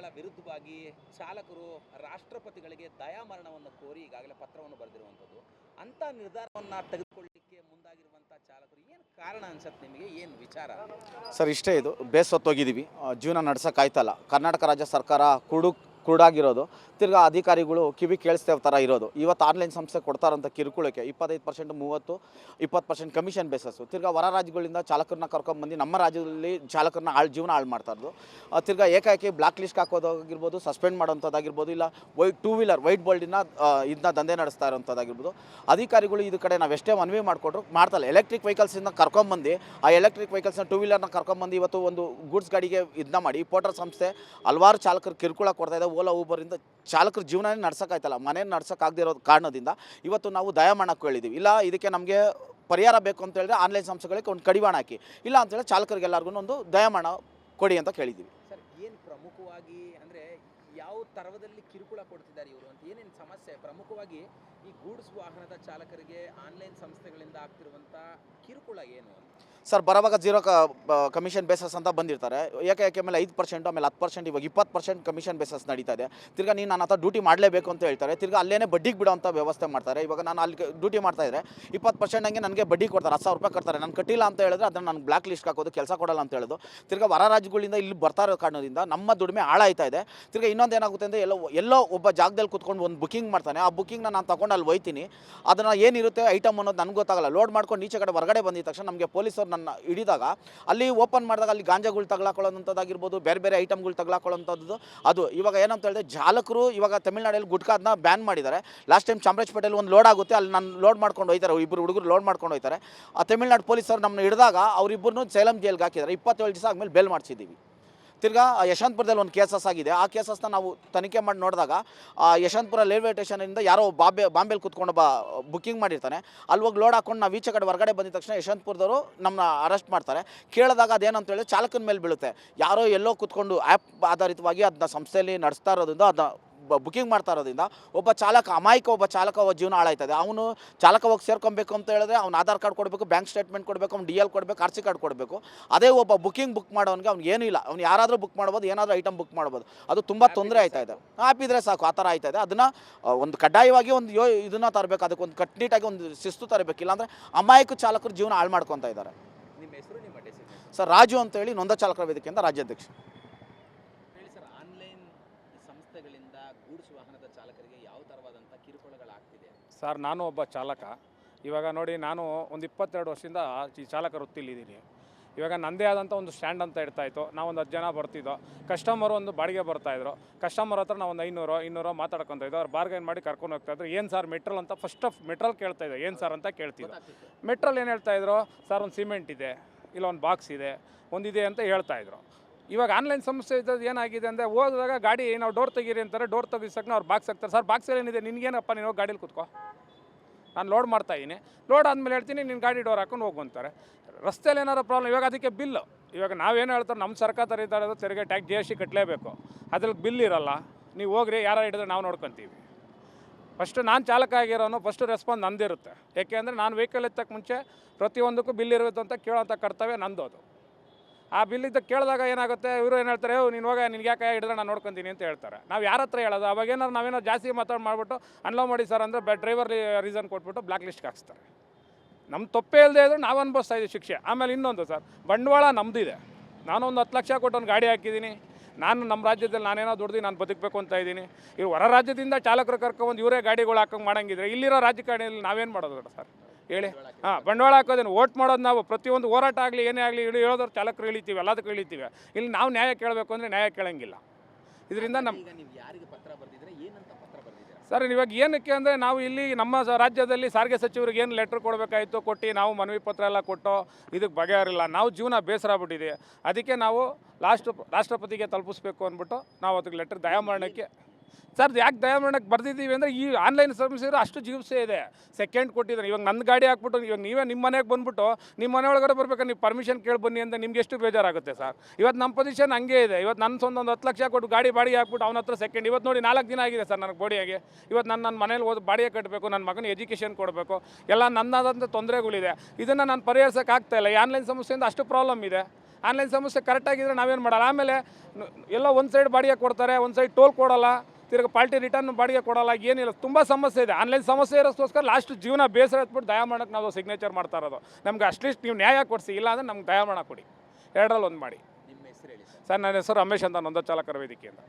ಕಿರುಕುಳಗಳ ವಿರುದ್ಧವಾಗಿ ಚಾಲಕರು ರಾಷ್ಟ್ರಪತಿಗಳಿಗೆ ದಯಾಮರಣವನ್ನು ಕೋರಿ ಈಗಾಗಲೇ ಪತ್ರವನ್ನು ಬರೆದಿರುವಂಥದ್ದು. ಅಂತ ನಿರ್ಧಾರವನ್ನು ತೆಗೆದುಕೊಳ್ಳಲಿಕ್ಕೆ ಮುಂದಾಗಿರುವಂಥ ಚಾಲಕರು ಏನು ಕಾರಣ ಅನ್ಸತ್ತೆ ನಿಮಗೆ? ಏನು ವಿಚಾರ? ಸರ್, ಇಷ್ಟೇ ಇದು. ಬೇಸತ್ತೋಗಿದ್ದೀವಿ. ಜೀವನ ನಡೆಸೋಕ್ಕಾಯ್ತಲ್ಲ. ಕರ್ನಾಟಕ ರಾಜ್ಯ ಸರ್ಕಾರ ಕುಡು ಕುರುಡಾಗಿರೋದು. ತಿರ್ಗಾ ಅಧಿಕಾರಿಗಳು ಕಿವಿ ಕೇಳಿಸ್ತೇವ ಥರ ಇರೋದು. ಇವತ್ತು ಆನ್ಲೈನ್ ಸಂಸ್ಥೆ ಕೊಡ್ತಾರಂಥ ಕಿರುಕುಳಕ್ಕೆ ಇಪ್ಪತ್ತೈದು ಪರ್ಸೆಂಟ್ ಮೂವತ್ತು, ಇಪ್ಪತ್ತು ಪರ್ಸೆಂಟ್ ಕಮಿಷನ್ ಬೇಸಸ್ಸು. ತಿರ್ಗಾ ಹೊರ ರಾಜ್ಯಗಳಿಂದ ಚಾಲಕರನ್ನ ಕರ್ಕೊಂಬಂದು ನಮ್ಮ ರಾಜ್ಯದಲ್ಲಿ ಚಾಲಕರನ್ನ ಹಾಳು ಜೀವನ ಹಾಳು ಮಾಡ್ತಾ ಇರೋದು. ತಿರ್ಗಾ ಏಕಾಏಕಿ ಬ್ಲಾಕ್ ಲಿಸ್ಟ್ ಹಾಕೋದಾಗಿರ್ಬೋದು, ಸಸ್ಪೆಂಡ್ ಮಾಡೋಂಥದ್ದಾಗಿರ್ಬೋದು, ಇಲ್ಲ ವೈಟ್ ಟೂ ವೀಲರ್, ವೈಟ್ ಬೋಲ್ಡಿನ ಇದನ್ನ ದಂಧೆ ನಡೆಸ್ತಾ ಇರೋಂಥದ್ದಾಗಿರ್ಬೋದು. ಅಧಿಕಾರಿಗಳು ಇದು ಕಡೆ ನಾವು ಎಷ್ಟೇ ಮನವಿ ಮಾಡಿಕೊಟ್ರು ಮಾಡ್ತಲ್ಲ. ಎಲೆಕ್ಟ್ರಿಕ್ ವೆಹಿಕಲ್ಸಿಂದ ಕರ್ಕೊಂಬಂದು ಆ ಎಲೆಕ್ಟ್ರಿಕ್ ವೆಹಿಕಲ್ಸ್ನ ಟೂ ವೀಲರ್ನ ಕರ್ಕೊಂಬಂದು ಇವತ್ತು ಒಂದು ಗೂಡ್ಸ್ ಗಾಡಿಗೆ ಇದನ್ನ ಮಾಡಿ ಪೋಟರ್ ಸಂಸ್ಥೆ ಹಲವಾರು ಚಾಲಕರು ಕಿರುಕುಳ ಕೊಡ್ತಾ ಇದೆ. ಓಲಾ ಊಬರಿಂದ ಚಾಲಕರ ಜೀವನನೇ ನಡ್ಸೋಕ್ಕಾಯ್ತಲ್ಲ ಮನೆ ನಡ್ಸೋಕ್ಕಾಗದಿರೋ ಕಾರಣದಿಂದ ಇವತ್ತು ನಾವು ದಯ ಮಾಡೋಕ್ಕೆ ಹೇಳಿದ್ದೀವಿ ಇಲ್ಲ, ಇದಕ್ಕೆ ನಮಗೆ ಪರಿಹಾರ ಬೇಕು ಅಂತ ಹೇಳಿದ್ರೆ ಆನ್ಲೈನ್ ಸಂಸ್ಥೆಗಳಿಗೆ ಒಂದು ಕಡಿವಾಣ ಹಾಕಿ, ಇಲ್ಲ ಅಂತೇಳಿ ಚಾಲಕರಿಗೆಲ್ಲರಿಗೂ ಒಂದು ದಯಮಾನ ಕೊಡಿ ಅಂತ ಕೇಳಿದ್ದೀವಿ ಸರ್, ಏನು ಪ್ರಮುಖವಾಗಿ ಅಂದರೆ ಯಾವ ತರವದಲ್ಲಿ ಕಿರುಕುಳ ಕೊಡ್ತಿದ್ದಾರೆ ಇವರು ಅಂತ, ಏನೇನು ಸಮಸ್ಯೆ? ಪ್ರಮುಖವಾಗಿ ಈ ಗೂಡ್ಸ್ ವಾಹನದ ಚಾಲಕರಿಗೆ ಆನ್ಲೈನ್ ಸಂಸ್ಥೆಗಳಿಂದ ಆಗ್ತಿರುವಂಥ ಕಿರುಕುಳ ಏನು ಅಂತ? ಸರ್, ಬರೋವಾಗ ಜೀರೋ ಕಮಿಷನ್ ಬೇಸಸ್ ಅಂತ ಬಂದಿರ್ತಾರೆ. ಯಾಕೆ ಯಾಕೆ ಮೇಲೆ ಐದು ಪರ್ಸೆಂಟ್ ಆಮೇಲೆ ಹತ್ತು ಪರ್ಸೆಂಟ್ ಇವಾಗ ಇಪ್ಪತ್ತು ಪರ್ಸೆಂಟ್ ಕಮಿಷನ್ ಬೇಸಸ್ ನಡೀತಾ ಇದೆ. ತಿರ್ಗಾ ನೀನು ನನ್ನ ಹತ್ರ ಡ್ಯೂಟಿ ಮಾಡಲೇಬೇಕು ಅಂತ ಹೇಳ್ತಾರೆ. ತಿರ್ಗಾ ಅಲ್ಲೇ ಬಡ್ಡಿಗೆ ಬಿಡೋಂಥ ವ್ಯವಸ್ಥೆ ಮಾಡ್ತಾರೆ. ಇವಾಗ ನಾನು ಅಲ್ಲಿ ಡ್ಯೂಟಿ ಮಾಡ್ತಾ ಇದ್ರೆ ಇಪ್ಪತ್ತು ಪರ್ಸೆಂಟ್ ಹಂಗೆ ನನಗೆ ಬಡ್ಡಿ ಕೊಡ್ತಾರೆ, ಹತ್ತು ಸಾವಿರ ರೂಪಾಯಿ ಕೊಡ್ತಾರೆ ನಾನು ಕಟ್ಟಿಲ್ಲ ಅಂತ ಹೇಳಿದ್ರೆ ಅದನ್ನು ನಾನು ಬ್ಲಾಕ್ ಲಿಸ್ಟ್ ಹಾಕೋದು, ಕೆಲಸ ಕೊಡಲ್ಲ ಅಂತ ಹೇಳೋದು. ತಿರ್ಗಾ ಹೊರ ರಾಜ್ಯಗಳಿಂದ ಇಲ್ಲಿ ಬರ್ತಾ ಇರೋ ಕಾರಣದಿಂದ ನಮ್ಮ ದುಡಿಮೆ ಹಾಳಾಯ್ತಾ ಇದೆ. ತಿರ್ಗಾ ಇನ್ನೊಂದು ಏನಾಗುತ್ತೆ ಅಂದರೆ ಎಲ್ಲೋ ಎಲ್ಲೋ ಒಬ್ಬ ಜಾಗದಲ್ಲಿ ಕುತ್ಕೊಂಡು ಒಂದು ಬುಕಿಂಗ್ ಮಾಡ್ತಾನೆ. ಆ ಬುಕಿಂಗ್ನ ನಾನು ತಗೊಂಡು ಅಲ್ಲಿ ಹೋಯ್ತೀನಿ. ಅದನ್ನು ಏನಿರುತ್ತೆ ಐಟಮ್ ಅನ್ನೋದು ನನಗೆ ಗೊತ್ತಾಗಲ್ಲ. ಲೋಡ್ ಮಾಡ್ಕೊಂಡು ಈಚೆ ಕಡೆ ಹೊರಗಡೆ ಬಂದಿದ ತಕ್ಷಣ ನಮಗೆ ಪೊಲೀಸರು ನನ್ನ ಹಿಡಿದಾಗ, ಅಲ್ಲಿ ಓಪನ್ ಮಾಡಿದಾಗ, ಅಲ್ಲಿ ಗಾಂಜಾಗಳು ತಗೊಳಕೊಳ್ಳೋಂಥದ್ದಾಗಿರ್ಬೋದು ಬೇರೆ ಬೇರೆ ಐಟಮ್ಗಳು ತಗೊಳಕೊಳ್ಳೋಂಥದ್ದು ಅದು ಇವಾಗ ಏನಂತ ಹೇಳಿದ್ರೆ ಜಾಲಕರು ಇವಾಗ ಗುಟ್ಕಾ ಅದನ್ನ ಬ್ಯಾನ್ ಮಾಡಿದ್ದಾರೆ. ಲಾಸ್ಟ್ ಟೈಮ್ ಚಾಮರಾಜಪೇಟೆಯಲ್ಲಿ ಒಂದು ಲೋಡ್ ಆಗುತ್ತೆ, ಅಲ್ಲಿ ನಾನು ಲೋಡ್ ಮಾಡ್ಕೊಂಡು ಹೋಯ್ತಾರೆ ಇಬ್ಬರು ಹುಡುಗರು ಲೋಡ್ ಮಾಡ್ಕೊಂಡು ಹೋಯ್ತಾರೆ. ಆ ತಮಿಳ್ನಾಡು ಪೊಲೀಸರು ನಮ್ಮನ್ನ ಹಿಡಿದಾಗ ಅವರಿಬ್ಬರನ್ನು ಸೇಲಂ ಜೈಲ್ಗೆ ಹಾಕಿದ್ದಾರೆ. ಇಪ್ಪತ್ತೇಳು ದಿವಸ ಆದಮೇಲೆ ಬೇಲ್ ಮಾಡಿಸಿದ್ದೀವಿ. ತಿರ್ಗಾ ಯಶವಂತಪುರದಲ್ಲಿ ಒಂದು ಕೇಸಸ್ ಆಗಿದೆ. ಆ ಕೇಸಸ್ನ ನಾವು ತನಿಖೆ ಮಾಡಿ ನೋಡಿದಾಗ ಯಶವಂತಪುರ ರೈಲ್ವೆ ಸ್ಟೇಷನಿಂದ ಯಾರೋ ಬಾಂಬೆ, ಬಾಂಬೆಲಿ ಕುತ್ಕೊಂಡು ಬಾ, ಬುಕ್ಕಿಂಗ್ ಮಾಡಿರ್ತಾನೆ. ಅಲ್ಲಿ ಹೋಗಿ ಲೋಡ್ ಹಾಕೊಂಡು ನಾವು ಈಚೆ ಕಡೆ ಹೊರಗಡೆ ಬಂದಿದ ತಕ್ಷಣ ಯಶವಂತಪುರದವರು ನಮ್ಮನ್ನ ಅರೆಸ್ಟ್ ಮಾಡ್ತಾರೆ. ಕೇಳಿದಾಗ ಅದೇನಂತ ಹೇಳಿ ಚಾಲಕನ ಮೇಲೆ ಬೀಳುತ್ತೆ. ಯಾರೋ ಎಲ್ಲೋ ಕುತ್ಕೊಂಡು ಆ್ಯಪ್ ಆಧಾರಿತವಾಗಿ ಅದನ್ನ ಸಂಸ್ಥೆಯಲ್ಲಿ ನಡೆಸ್ತಾ ಇರೋದ್ರಿಂದ ಅದನ್ನ ಬುಕಿಂಗ್ ಮಾಡ್ತಾ ಇರೋದ್ರಿಂದ ಒಬ್ಬ ಚಾಲಕ ಅಮಾಯಕ ಒಬ್ಬ ಚಾಲಕ ಜೀವನ ಹಾಳಾಯ್ತದೆ. ಅವನು ಚಾಲಕ ಹೋಗಿ ಸೇರ್ಕೊಬೇಕು ಅಂತ ಹೇಳಿದ್ರೆ ಅವ್ನು ಆಧಾರ್ ಕಾರ್ಡ್ ಕೊಡಬೇಕು ಬ್ಯಾಂಕ್ ಸ್ಟೇಟ್ಮೆಂಟ್ ಕೊಡಬೇಕು ಅವ್ನು ಡಿ ಎಲ್ ಕೊಡಬೇಕು ಆರ್ ಸಿ ಕಾರ್ಡ್ ಕೊಡಬೇಕು. ಅದೇ ಒಬ್ಬ ಬುಕಿಂಗ್ ಬುಕ್ ಮಾಡೋನಿಗೆ ಅವ್ನಿಗೆ ಏನೂ ಇಲ್ಲ. ಅವ್ನು ಯಾರಾದರೂ ಬುಕ್ ಮಾಡ್ಬೋದು ಏನಾದರೂ ಐಟಮ್ ಬುಕ್ ಮಾಡ್ಬೋದು. ಅದು ತುಂಬ ತೊಂದರೆ ಆಯ್ತಾ ಇದೆ. ಆ್ಯಪ್ ಇದ್ರೆ ಸಾಕು ಆ ಥರ ಆಯ್ತಾ ಇದೆ. ಅದನ್ನು ಒಂದು ಕಡ್ಡಾಯವಾಗಿ ಒಂದು ಯೋ ಇದನ್ನು ತರಬೇಕು ಅದಕ್ಕೆ ಒಂದು ಕಟ್ನಿಟಾಗಿ ಒಂದು ಶಿಸ್ತು ತರಬೇಕು. ಇಲ್ಲಾಂದರೆ ಅಮಾಯಕ ಚಾಲಕರು ಜೀವನ ಹಾಳು ಮಾಡ್ಕೊತಾ ಇದ್ದಾರೆ. ನಿಮ್ಮ ಹೆಸರು ನಿಮ್ಮ ಡೆಸಿಗ್ನೇಷನ್ ಸರ್ ರಾಜು ಅಂತೇಳಿ ನೊಂದ ಚಾಲಕರ ವೇದಿಕೆಯಿಂದ ರಾಜ್ಯಾಧ್ಯಕ್ಷ ಹೇಳಿ ಸರ್ ಆನ್ಲೈನ್ ಸಂಸ್ಥೆಗಳಿಂದ ಗೂಡ್ಸ್ ವಾಹನದ ಚಾಲಕರಿಗೆ ಯಾವ ಥರವಾದಂಥ ಕಿರುಕುಳಗಳಾಗ್ತಿದೆ? ಸರ್ ನಾನು ಒಬ್ಬ ಚಾಲಕ. ಇವಾಗ ನೋಡಿ ನಾನು ಒಂದು ಇಪ್ಪತ್ತೆರಡು ವರ್ಷದಿಂದ ಈ ಚಾಲಕ ವೃತ್ತಿಲಿದ್ದೀನಿ ಇವಾಗ ನನ್ನದೇ ಆದಂಥ ಒಂದು ಸ್ಟ್ಯಾಂಡ್ ಅಂತ ಇಡ್ತಾ ಇತ್ತು ನಾವು ಒಂದು ಹತ್ತು ಜನ ಬರ್ತಿದ್ದೋ ಕಸ್ಟಮರು ಒಂದು ಬಾಡಿಗೆ ಬರ್ತಾಯಿದ್ರು. ಕಸ್ಟಮರ್ ಹತ್ರ ನಾವು ಒಂದು ಐನೂರು ಇನ್ನೂರು ಮಾತಾಡ್ಕೊತ ಇದ್ದೋ ಅವ್ರು ಬಾರ್ಗೈನ್ ಮಾಡಿ ಕರ್ಕೊಂಡು ಹೋಗ್ತಾ ಇದ್ರು. ಏನು ಸರ್ ಮೆಟ್ರಲ್ ಅಂತ ಫಸ್ಟ್ ಆಫ್ ಮೆಟ್ರಲ್ ಕೇಳ್ತಾ ಇದ್ದೆ ಏನು ಸರ್ ಅಂತ ಕೇಳ್ತಿದ್ರು. ಮೆಟ್ರಲ್ ಏನು ಹೇಳ್ತಾಯಿದ್ರು ಸರ್ ಒಂದು ಸಿಮೆಂಟ್ ಇದೆ. ಇಲ್ಲ ಒಂದು ಬಾಕ್ಸ್ ಇದೆ. ಒಂದಿದೆ ಅಂತ ಹೇಳ್ತಾ ಇದ್ರು. ಇವಾಗ ಆನ್ಲೈನ್ ಸಮಸ್ಯೆ ಇದ್ದದ್ದು ಏನಾಗಿದೆ ಅಂದರೆ ಹೋದಾಗ ಗಾಡಿ ನಾವು ಡೋರ್ ತೆಗೀರಿ ಅಂತಾರೆ, ಡೋರ್ ತೆಗಿಸಕ್ಕೆ ಅವ್ರು ಬಾಕ್ಸ್ ಹಾಕ್ತಾರೆ. ಸರ್ ಬಾಕ್ಸಲ್ಲಿ ಏನಿದೆ? ನಿನಗೇನಪ್ಪ ನೀನು ಗಾಡೀಲಿ ಕೂತ್ಕೋ. ನಾನು ಲೋಡ್ ಮಾಡ್ತಾ ಇದ್ದೀನಿ. ಲೋಡ್ ಆದಮೇಲೆ ಹೇಳ್ತೀನಿ ನಿನ್ನ ಗಾಡಿ ಡೋರ್ ಹಾಕೊಂಡು ಹೋಗು ಅಂತಾರೆ. ರಸ್ತೆಯಲ್ಲಿ ಏನಾರು ಪ್ರಾಬ್ಲಮ್ ಇವಾಗ ಅದಕ್ಕೆ ಬಿಲ್. ಇವಾಗ ನಾವೇನು ಹೇಳ್ತಾರೆ ನಮ್ಮ ಸರ್ಕಾರ ಇರೋದು ತೆರಿಗೆ ಟ್ಯಾಕ್ಸ್, ಜಿ ಎಸ್ ಟಿ ಕಟ್ಟಲೇಬೇಕು ಅದ್ರಲ್ಲಿ ಬಿಲ್ ಇರಲ್ಲ. ನೀವು ಹೋಗ್ರಿ ಯಾರು ಹಿಡಿದ್ರೆ ನಾವು ನೋಡ್ಕೊತೀವಿ. ಫಸ್ಟು ನಾನು ಚಾಲಕ ಆಗಿರೋನು ಫಸ್ಟ್ ರೆಸ್ಪಾನ್ಸ್ ನಂದಿರುತ್ತೆ. ಅಂದರೆ ನಾನು ವೆಹಿಕಲ್ ಎತ್ತಕ್ಕೆ ಮುಂಚೆ ಪ್ರತಿಯೊಂದಕ್ಕೂ ಬಿಲ್ ಇರುತ್ತೆ ಅಂತ ಕೇಳೋಂಥ ಕರ್ತವ್ಯ ನಂದು ಅದು ಆ ಬಿಲ್ ಇದ್ದ ಕೇಳಿದಾಗ ಏನಾಗುತ್ತೆ? ಇವರು ಏನು ಹೇಳ್ತಾರೆ? "ಏ, ನೀನು ಹೋಗ ನಿನ್ಗೆ ಯಾಕೆ ಹಿಡಿದ್ರೆ ನಾನು ನೋಡ್ಕೊತೀನಿ ಅಂತ ಹೇಳ್ತಾರೆ. ನಾವು ಯಾರ ಹತ್ರ ಹೇಳೋದು? ಅವಾಗ ಏನಾರು ನಾವೇನೋ ಜಾಸ್ತಿ ಮಾತಾಡಿ ಮಾಡಿಬಿಟ್ಟು ಅನ್ಲೋ ಮಾಡಿ ಸರ್ ಅಂದರೆ ಡ್ರೈವರ್ ರೀಸನ್ ಕೊಟ್ಬಿಟ್ಟು ಬ್ಲಾಕ್ ಲಿಸ್ಟ್ಗೆ ಹಾಕ್ಸ್ತಾರೆ. ನಮ್ಮ ತಪ್ಪೇ ಇಲ್ಲದೆ ಇದ್ರೂ ನಾವು ಅನುಭವಿಸ್ತಾ ಇದ್ದೀವಿ ಶಿಕ್ಷೆ. ಆಮೇಲೆ ಇನ್ನೊಂದು ಸರ್ ಬಂಡವಾಳ ನಮ್ಮದಿದೆ ನಾನು ಒಂದು ಹತ್ತು ಲಕ್ಷ ಕೊಟ್ಟು ಒಂದು ಗಾಡಿ ಹಾಕಿದ್ದೀನಿ. ನಾನು ನಮ್ಮ ರಾಜ್ಯದಲ್ಲಿ ನಾನೇನೋ ದುಡ್ದು ನಾನು ಬದುಕಬೇಕು ಅಂತ ಇದ್ದೀನಿ. ಇವ್ರು ಹೊರ ರಾಜ್ಯದಿಂದ ಚಾಲಕರು ಕರ್ಕೊಂಡು ಇವರೇ ಗಾಡಿಗಳು ಹಾಕಂಗೆ ಮಾಡಂಗಿದ್ರೆ ಇಲ್ಲಿರೋ ರಾಜಕಾರಣಿಯಲ್ಲಿ ನಾವೇನು ಮಾಡೋದು ಸರ್ ಹೇಳಿ. ಹಾಂ ಬಂಡವಾಳ ಹಾಕೋದೇನು ಓಟ್ ಮಾಡೋದು ನಾವು ಪ್ರತಿಯೊಂದು ಹೋರಾಟ ಆಗಲಿ ಏನೇ ಆಗಲಿ ಇಳಿ ಹೇಳೋದ್ರ ಚಾಲಕರು ಇಳಿತೀವಿ ಎಲ್ಲದಕ್ಕೂ ಇಳಿತೀವಿ ಇಲ್ಲಿ ನಾವು ನ್ಯಾಯ ಕೇಳಬೇಕು ಅಂದರೆ ನ್ಯಾಯ ಕೇಳೋಂಗಿಲ್ಲ. ಇದರಿಂದ ನಮ್ಮ ಸರ್ ಇವಾಗ ಏನಕ್ಕೆ ಅಂದರೆ ನಾವು ಇಲ್ಲಿ ನಮ್ಮ ರಾಜ್ಯದಲ್ಲಿ ಸಾರಿಗೆ ಸಚಿವರಿಗೆ ಏನು ಲೆಟ್ರ್ ಕೊಡಬೇಕಾಯಿತು ಕೊಟ್ಟು ನಾವು ಮನವಿ ಪತ್ರ ಎಲ್ಲ ಕೊಟ್ಟು ಇದಕ್ಕೆ ಬಗೆಹರಿಲ್ಲ. ನಾವು ಜೀವನ ಬೇಸರ ಆಗ್ಬಿಟ್ಟಿದೆ. ಅದಕ್ಕೆ ನಾವು ಲಾಸ್ಟ್ ರಾಷ್ಟ್ರಪತಿಗೆ ತಲುಪಿಸ್ಬೇಕು ಅಂದ್ಬಿಟ್ಟು ನಾವು ಅದಕ್ಕೆ ಲೆಟ್ರ್ ದಯಾಮರಣಕ್ಕೆ ಸರ್, ಯಾಕೆ ದಯಾಮರಣಕ್ಕೆ ಬರ್ದಿದ್ದೀವಿ ಅಂದರೆ ಈ ಆನ್ಲೈನ್ ಸರ್ವಿಸ್ ಇರೋ ಅಷ್ಟು ಜೀವಸೆ ಇದೆ. ಸೆಕೆಂಡ್ ಕೊಟ್ಟಿದ್ದಾರೆ. ಇವಾಗ ನನ್ನ ಗಾಡಿ ಹಾಕ್ಬಿಟ್ಟು ಇವಾಗ ನೀವೇ ನಿಮ್ಮ ಮನೆಗೆ ಬಂದ್ಬಿಟ್ಟು ನಿಮ್ಮ ಮನೆ ಒಳಗಡೆ ಬರ್ಬೇಕಾದ್ರೆ ನೀವು ಪರ್ಮಿಷನ್ ಕೇಳಿ ಬನ್ನಿ ಅಂತ ನಿಮ್ಗೆ ಎಷ್ಟು ಬೇಜಾರಾಗುತ್ತೆ ಸರ್? ಇವತ್ತು ನಮ್ಮ ಪೊಸಿಷನ್ ಹಂಗೆ ಇದೆ. ಇವತ್ತು ನನ್ನ ಸ್ವಂತ ಒಂದು ಹತ್ತು ಲಕ್ಷ ಕೊಟ್ಟು ಗಾಡಿ ಬಾಡಿಗೆ ಹಾಕ್ಬಿಟ್ಟು ಅವನ ಹತ್ರ ಸೆಕೆಂಡ್ ಇವತ್ತು ನೋಡಿ ನಾಲ್ಕು ದಿನ ಆಗಿದೆ ಸರ್ ನನಗೆ ಬಾಡಿಯಾಗಿ. ಇವತ್ತು ನಾನು ನನ್ನ ಮನೇಲಿ ಓದಿ ಬಾಡಿಗೆ ಕಟ್ಟಬೇಕು ನನ್ನ ಮಗನ ಎಜುಕೇಷನ್ ಕೊಡಬೇಕು. ಎಲ್ಲ ನನ್ನದಾದಂಥ ತೊಂದರೆಗಳಿದೆ. ಇದನ್ನು ನಾನು ಪರಿಹರಿಸೋಕೆ ಆಗ್ತಾ ಇಲ್ಲ. ಈ ಆನ್ಲೈನ್ ಸಮಸ್ಯೆಯಿಂದ ಅಷ್ಟು ಪ್ರಾಬ್ಲಮ್ ಇದೆ. ಆನ್ಲೈನ್ ಸಮಸ್ಯೆ ಕರೆಕ್ಟಾಗಿದ್ದರೆ ನಾವೇನು ಮಾಡಲ್ಲ? ಆಮೇಲೆ ಎಲ್ಲ ಒಂದು ಸೈಡ್ ಬಾಡಿಗೆ ಕೊಡ್ತಾರೆ, ಒಂದು ಸೈಡ್ ಟೋಲ್ ಕೊಡಲ್ಲ. ತಿರ್ಗಿ ಪಾರ್ಟಿ ರಿಟರ್ನ್ ಬಾಡಿಗೆ ಕೊಡಲ್ಲ ಏನಿಲ್ಲ ತುಂಬ ಸಮಸ್ಯೆ ಇದೆ. ಆನ್ಲೈನ್ ಸಮಸ್ಯೆ ಇರೋಸ್ಕೋಸ್ಕರ ಲಾಸ್ಟ್ ಜೀವನ ಬೇಸರ ಎತ್ಬಿಟ್ಟು ದಯ ಮಾಡೋಕ್ಕೆ ನಾವು ಸಿಗ್ನೇಚರ್ ಮಾಡ್ತಾ ಇರೋದು. ನಮ್ಗೆ ಅಟ್ಲೀಸ್ಟ್ ನೀವು ನ್ಯಾಯ ಕೊಡಿಸಿ ಇಲ್ಲ ಅಂದರೆ ನಮ್ಗೆ ದಯ ಮಾಡೋಕೆ ಕೊಡಿ. ಎರಡರಲ್ಲಿ ಒಂದು ಮಾಡಿ. ನಿಮ್ಮ ಹೆಸರು ಹೇಳಿ ಸರ್. ನನ್ನ ಹೆಸರು ರಮೇಶ್ ಅಂತ ನೊಂದ ಚಾಲಕರ ವೇದಿಕೆಯಿಂದ.